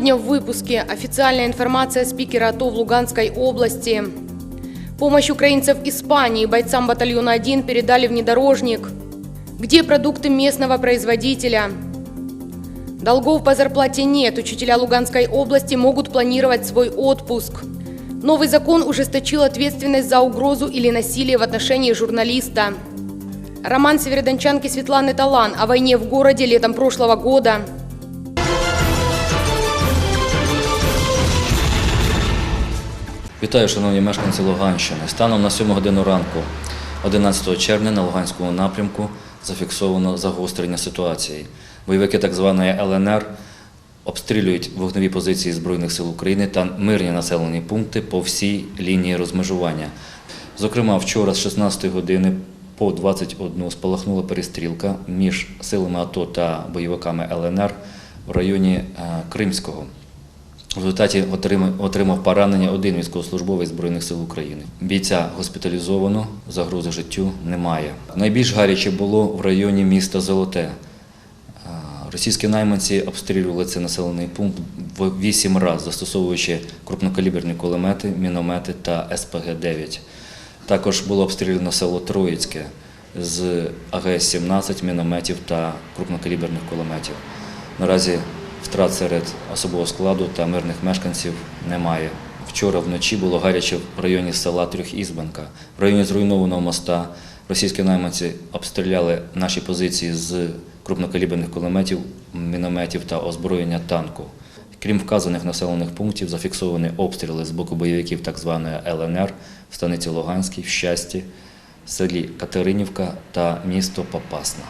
Сегодня в выпуске официальная информация спикера АТО в Луганской области. Помощь украинцев Испании бойцам батальона 1 передали внедорожник. Где продукты местного производителя? Долгов по зарплате нет. Учителя Луганской области могут планировать свой отпуск. Новый закон ужесточил ответственность за угрозу или насилие в отношении журналиста. Роман северодончанки Светланы Талан о войне в городе летом прошлого года. Вітаю, шановні мешканці Луганщини. Станом на 7 годину ранку, 11 червня, на Луганському напрямку зафіксовано загострення ситуації. Бойовики так званої ЛНР обстрілюють вогневі позиції Збройних сил України та мирні населені пункти по всій лінії розмежування. Зокрема, вчора з 16 години по 21 спалахнула перестрілка між силами АТО та бойовиками ЛНР в районі е, Кримського. В результаті отримав, поранення один військовослужбовець Збройних сил України. Бійця госпіталізовано, загрози життю немає. Найбільш гаряче було в районі міста Золоте. Російські найманці обстрілювали цей населений пункт вісім разів, застосовуючи крупнокаліберні кулемети, міномети та СПГ-9. Також було обстріляно село Троїцьке з АГС-17 мінометів та крупнокаліберних кулеметів. Наразі втрат серед особового складу та мирних мешканців немає. Вчора вночі було гаряче в районі села Трьохізбанка. В районі зруйнованого моста російські найманці обстріляли наші позиції з крупнокаліберних кулеметів, мінометів та озброєння танку. Крім вказаних населених пунктів, зафіксовані обстріли з боку бойовиків так званої ЛНР в станиці Луганській, в Щасті, селі Катеринівка та місто Попасна.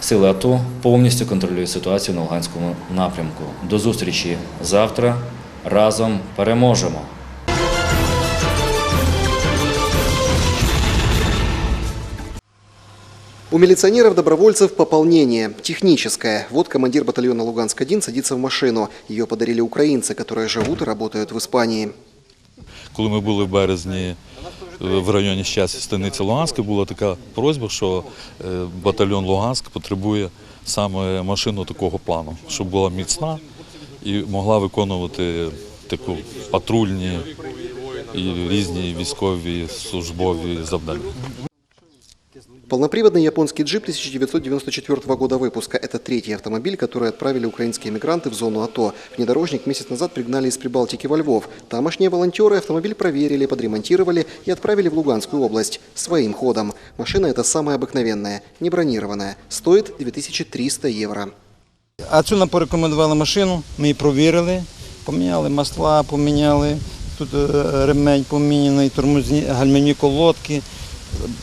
Сили АТО повністю контролюють ситуацію на Луганському напрямку. До зустрічі завтра. Разом переможемо! У милиционеров-добровольцев пополнение. Техническое. Вот командир батальона Луганск-1 садится в машину. Ее подарили украинцы, которые живут и работают в Испании. Коли ми були в березні е, в районі щастя станиці Луганська, була така просьба, що е, батальйон Луганськ потребує саме машину такого плану, щоб була міцна і могла виконувати таку патрульні і різні військові службові завдання. Полноприводный японский джип 1994 года выпуска. Это третий автомобиль, который отправили украинские мигранты в зону АТО. Внедорожник месяц назад пригнали из Прибалтики во Львов. Тамошние волонтеры автомобиль проверили, подремонтировали и отправили в Луганскую область. Своим ходом. Машина эта самая обыкновенная, не бронированная. Стоит 2300 евро. А цю нам порекомендували машину, ми її провірили, поміняли масла, поміняли, тут е, ремень поміняний, тормозні гальмівні колодки.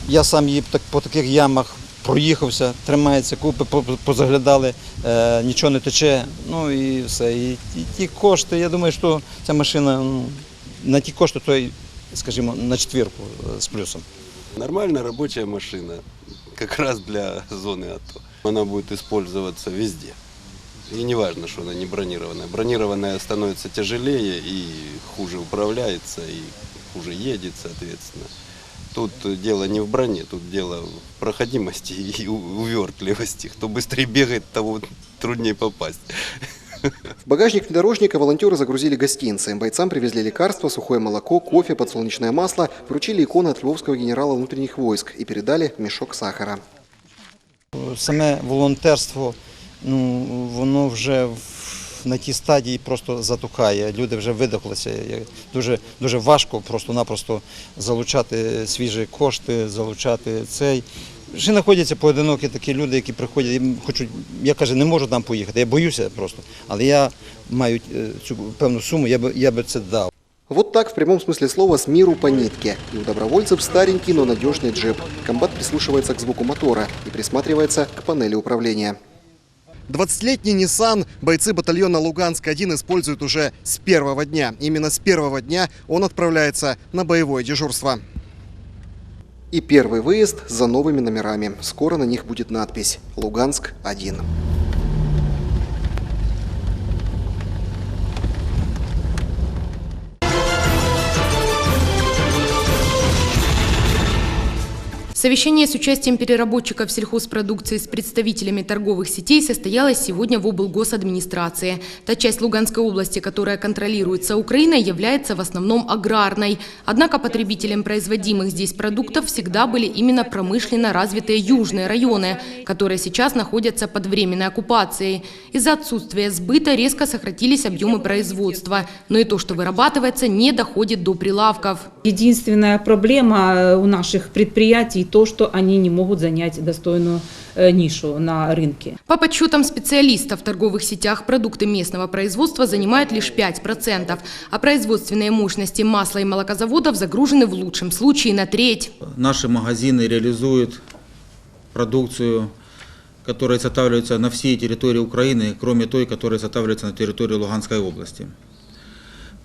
Я сам її по таких ямах проїхався, тримається купи, по- по- позаглядали, е, нічого не тече. Ну і все. І, і ті кошти, я думаю, що ця машина ну, на ті кошти, то скажімо, на четвірку е, з плюсом. Нормальная рабочая машина, как раз для зоны АТО. Она будет использоваться везде. И не важно, что она не бронированная. Бронированная становится тяжелее и хуже управляется, и хуже едет, соответственно. Тут дело не в броне, тут дело в проходимости и увертливости. Кто быстрее бегает, того труднее попасть. В багажник внедорожника волонтеры загрузили гостинцы. Бойцам привезли лекарства, сухое молоко, кофе, подсолнечное масло, вручили иконы от львовского генерала внутренних войск и передали мешок сахара. Саме волонтерство, ну, воно вже в- на тій стадії просто затухає. Люди вже видохлися. Дуже, дуже важко просто-напросто залучати свіжі кошти, залучати цей. Ще знаходяться поодинокі такі люди, які приходять і хочуть, я кажу, не можу там поїхати, я боюся просто. Але я маю е, цю певну суму, я би, я би це дав. Вот так в прямом смысле слова с миру по нитке. И у добровольцев старенький, но надежный джип. Комбат прислушивается к звуку мотора и присматривается к панели управления. 20-летний Nissan бойцы батальона Луганск-1 используют уже с первого дня. Именно с первого дня он отправляется на боевое дежурство. И первый выезд за новыми номерами. Скоро на них будет надпись «Луганск-1». Совещание с участием переработчиков сельхозпродукции с представителями торговых сетей состоялось сегодня в облгосадминистрации. Та часть Луганской области, которая контролируется Украиной, является в основном аграрной. Однако потребителем производимых здесь продуктов всегда были именно промышленно развитые южные районы, которые сейчас находятся под временной оккупацией. Из-за отсутствия сбыта резко сократились объемы производства, но и то, что вырабатывается, не доходит до прилавков. Единственная проблема э, у наших предприятий то, что они не могут занять достойную э, нишу на рынке. По подсчетам специалистов в торговых сетях продукты местного производства занимают лишь 5%, а производственные мощности масла и молокозаводов загружены в лучшем случае на треть. Наши магазины реализуют продукцию, которая изготавливается на всей территории Украины, кроме той, которая изготавливается на территории Луганской области.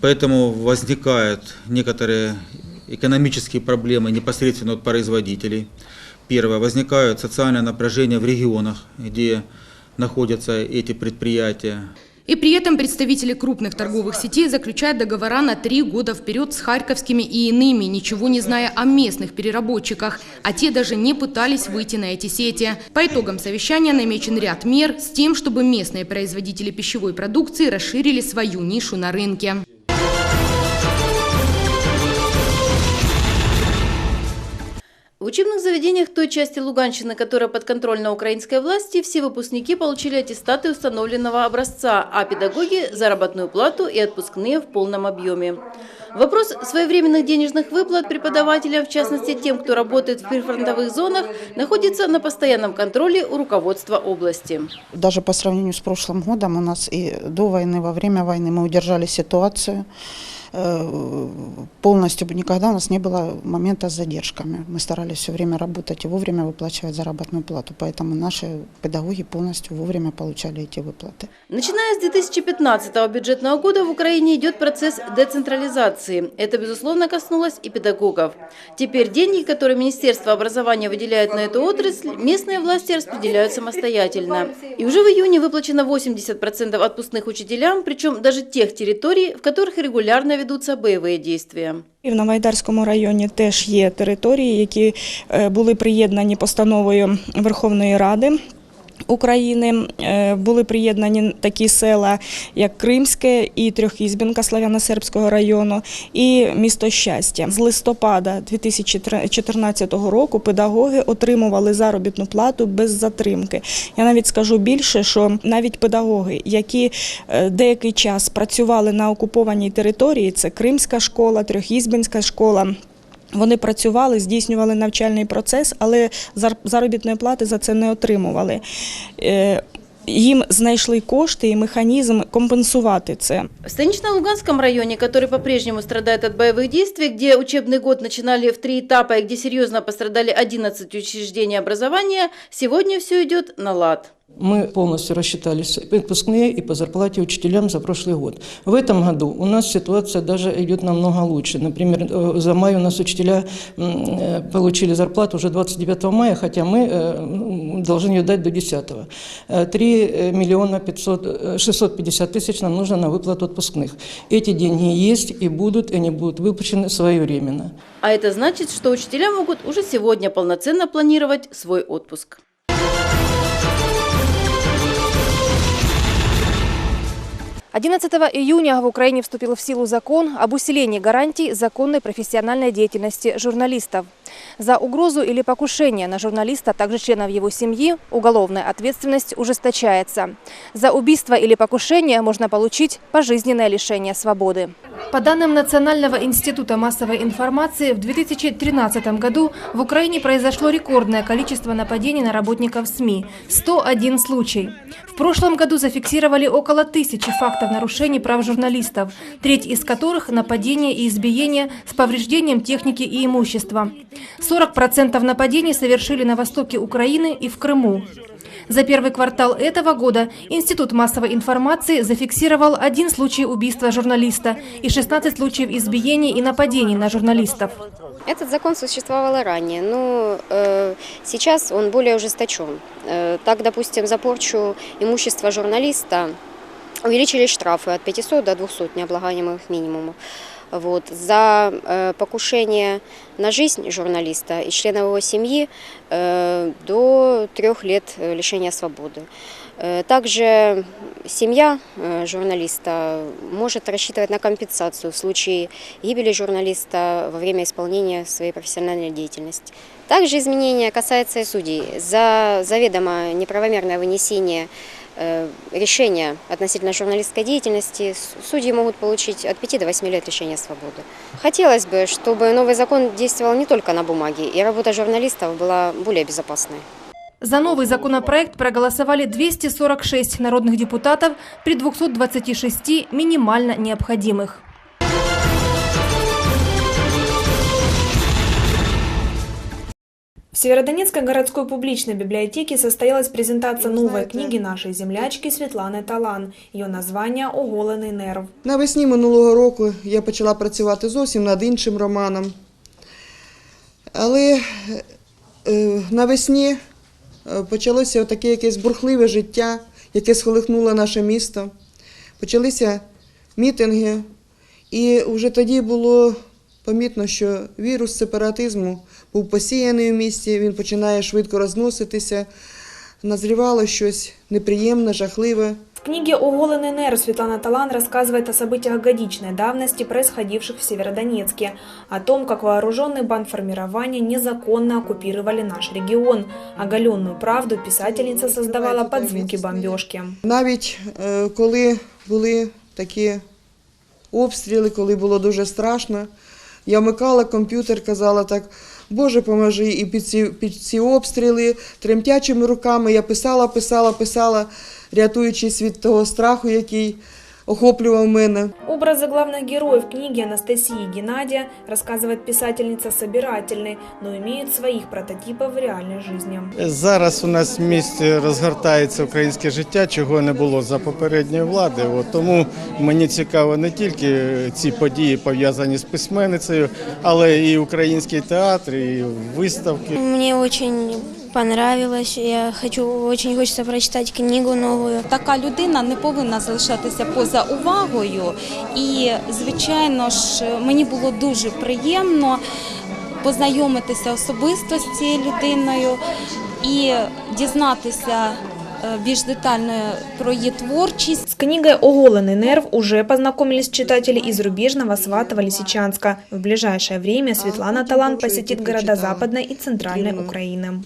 Поэтому возникают некоторые экономические проблемы непосредственно от производителей. Первое, возникают социальное напряжение в регионах, где находятся эти предприятия. И при этом представители крупных торговых сетей заключают договора на три года вперед с харьковскими и иными, ничего не зная о местных переработчиках, а те даже не пытались выйти на эти сети. По итогам совещания намечен ряд мер с тем, чтобы местные производители пищевой продукции расширили свою нишу на рынке. Заведениях той части Луганщины, которая подконтрольна украинской власти, все выпускники получили аттестаты установленного образца, а педагоги – заработную плату и отпускные в полном объеме. Вопрос своевременных денежных выплат преподавателям, в частности тем, кто работает в прифронтовых зонах, находится на постоянном контроле у руководства области. Даже по сравнению с прошлым годом у нас и до войны, во время войны мы удержали ситуацию. Э, Полностью бы никогда у нас не было момента с задержками. Мы старались все время работать и вовремя выплачивать заработную плату. Поэтому наши педагоги полностью вовремя получали эти выплаты. Начиная с 2015 бюджетного года в Украине идет процесс децентрализации. Это, безусловно, коснулось и педагогов. Теперь деньги, которые Министерство образования выделяет на эту отрасль, местные власти распределяют самостоятельно. И уже в июне выплачено 80% отпускных учителям, причем даже тех территорий, в которых регулярно ведутся бойові дії. І в Майдарському районі теж є території, які е, були приєднані постановою Верховної Ради. України Е, були приєднані такі села, як Кримське і Трьохізбінка Славяно-Сербського району, і місто Щастя. З листопада 2014 року педагоги отримували заробітну плату без затримки. Я навіть скажу більше, що навіть педагоги, які е, деякий час працювали на окупованій території, це Кримська школа, Трьохізбінська школа. Вони працювали, здійснювали навчальний процес, але зар- заробітної плати за це не отримували. Е, Їм знайшли кошти і механізм компенсувати це. В Станично-Луганском районе, который по-прежнему страдает от боевых действий, где учебный год начинали в три этапа и где серьезно пострадали 11 учреждений образования, сегодня все идет на лад. Мы полностью рассчитались отпускные и по зарплате учителям за прошлый год. В этом году у нас ситуация даже идет намного лучше. Например, э, за май у нас учителя э, получили зарплату уже 29 мая, хотя мы э, должны ее дать до 10. 3 миллиона 500, э, 650 тысяч нам нужно на выплату отпускных. Эти деньги есть и будут, и они будут выплачены своевременно. А это значит, что учителя могут уже сегодня полноценно планировать свой отпуск. Одиннадцатого июня в Украине вступил в силу закон об усилении гарантий законной профессиональной деятельности журналистов. За угрозу или покушение на журналиста, а также членов его семьи, уголовная ответственность ужесточается. За убийство или покушение можно получить пожизненное лишение свободы. По данным Национального института массовой информации, в 2013 году в Украине произошло рекордное количество нападений на работников СМИ – 101 случай. В прошлом году зафиксировали около тысячи фактов нарушений прав журналистов, треть из которых – нападения и избиения с повреждением техники и имущества. 40% нападений совершили на востоке Украины и в Крыму. За первый квартал этого года Институт массовой информации зафиксировал один случай убийства журналиста и 16 случаев избиений и нападений на журналистов. Этот закон существовал и ранее, но э, сейчас он более ужесточен. Э, так, допустим, за порчу имущества журналиста увеличили штрафы от 500 до 200 необлагаемых минимумов. Вот. За э, покушение на жизнь журналиста и членов его семьи э, до трех лет э, лишения свободы. Э, Также семья э, журналиста может рассчитывать на компенсацию в случае гибели журналиста во время исполнения своей профессиональной деятельности. Также изменения касаются и судей. За заведомо неправомерное вынесение решения относительно журналистской деятельности с- судьи могут получить от 5 до 8 лет лишения свободы. Хотелось бы, чтобы новый закон действовал не только на бумаге, и работа журналистов была более безопасной. За новый законопроект проголосовали 246 народных депутатов при 226 минимально необходимых. В Северодонецкой городской публичной библиотеке состоялась презентация новой книги нашей землячки Світлани Талан. Ее название «Оголений нерв». Навесні минулого року я почала працювати зовсім над іншим романом. Але е, навесні е, почалося таке якесь бурхливе життя, яке схолихнуло наше місто. Почалися мітинги, і вже тоді було помітно, що вірус сепаратизму був посіяний у місті, він починає швидко розноситися. Назрівало щось неприємне, жахливе. В книге «Оголенный нерв» Светлана Талан рассказывает о событиях годичной давности, происходивших в Северодонецке, о том, как вооруженные бандформирования незаконно оккупировали наш регион. Оголенную правду писательница создавала под звуки бомбежки. Навіть е, коли були такі обстріли, коли було дуже страшно, я вмикала комп'ютер, казала так, Боже, поможи, і під ці, під ці обстріли тремтячими руками я писала, писала, писала, рятуючись від того страху, який охоплював мене. Образы главных героев книги Анастасии и Геннадия, рассказывает писательница, собирательны, но имеют своих прототипов в реальной жизни. Зараз у нас в місті розгортається українське життя, чого не було за попередньої влади. От, тому мені цікаво не тільки ці події пов'язані з письменницею, але і український театр, і виставки. Мне очень понравилось. Я хочу, очень хочется прочитать книгу новую. Така людина не повинна залишатися поза увагою. І, звичайно ж, мені було дуже приємно познайомитися особисто з цією людиною і дізнатися е, більш детально про її творчість. С книгой «Оголенный нерв» уже познакомились читатели из Рубежного, Сватова, Лисичанска. В ближайшее время Светлана Талант посетит города Западной и Центральной Украины.